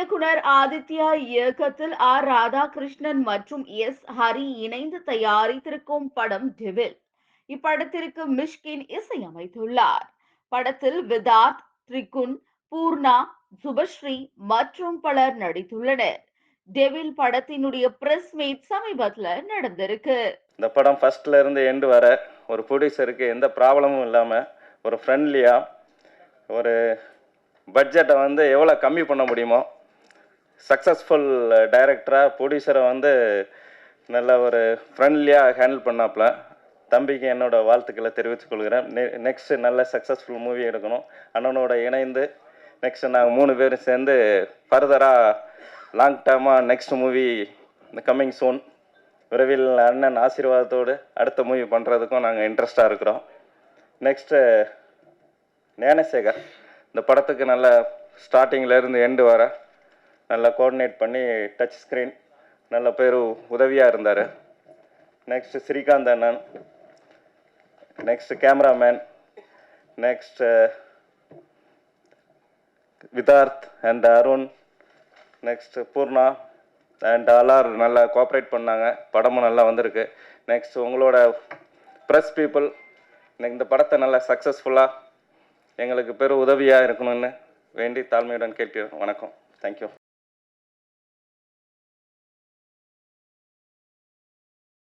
இயக்குனர் ஆதித்யா இயக்கத்தில் ஆர் ராதாகிருஷ்ணன் மற்றும் எஸ் ஹரி இணைந்து தயாரித்திருக்கும் படம் டெவில் இப்படத்திற்கு மிஷ்கின் இசையமைத்துள்ளார். படத்தில் விதார்த் த்ரிகுன் பூர்ணா சுபஸ்ரீ மற்றும் பலர் நடித்துள்ளனர். டெவில் படத்தினுடைய பிரஸ் மீட் சமீபத்துல நடந்திருக்கு. இந்த படம் ஃபர்ஸ்ட்ல இருந்து எண்டு வர ஒரு ப்ரொடியூசருக்கு எந்த ப்ராப்ளமும் இல்லாமல் ஒரு ஃப்ரெண்ட்லியாக ஒரு பட்ஜெட்டை வந்து எவ்வளோ கம்மி பண்ண முடியுமோ சக்ஸஸ்ஃபுல் டைரக்டராக ப்ரொடியூசரை வந்து நல்ல ஒரு ஃப்ரெண்ட்லியாக ஹேண்டில் பண்ணாப்புல. தம்பிக்கு என்னோடய வாழ்த்துக்களை தெரிவித்துக் கொள்கிறேன். நெ நெக்ஸ்ட்டு நல்ல சக்ஸஸ்ஃபுல் மூவி எடுக்கணும். அண்ணனோட இணைந்து நெக்ஸ்ட் நாங்கள் மூணு பேரும் சேர்ந்து ஃபர்தராக லாங் டேர்மாக நெக்ஸ்ட் மூவி கம்மிங் சூன் விரைவில் அண்ணன் ஆசீர்வாதத்தோடு அடுத்த மூவி பண்ணுறதுக்கும் நாங்கள் இன்ட்ரெஸ்டாக இருக்கிறோம். நெக்ஸ்ட்டு ஞானசேகர். இந்த படத்துக்கு நல்ல ஸ்டார்டிங்கில் இருந்து எண்டு வர நல்லா கோஆர்டினேட் பண்ணி டச் ஸ்க்ரீன் நல்ல பேர் உதவியாக இருந்தார். நெக்ஸ்ட் ஸ்ரீகாந்த் அண்ணன். Next cameraman next Vidharth and Arun. Next Poorna and ஆலார் நல்லா கோஆப்ரேட் பண்ணாங்க. படமும் நல்லா வந்திருக்கு. நெக்ஸ்ட் உங்களோட ப்ரெஸ் பீப்புள் இந்த படத்தை நல்லா சக்ஸஸ்ஃபுல்லாக எங்களுக்கு பெரும் உதவியாக இருக்கணும்னு வேண்டி தாழ்மையுடன் கேட்கிறோம் வணக்கம். தேங்க்யூ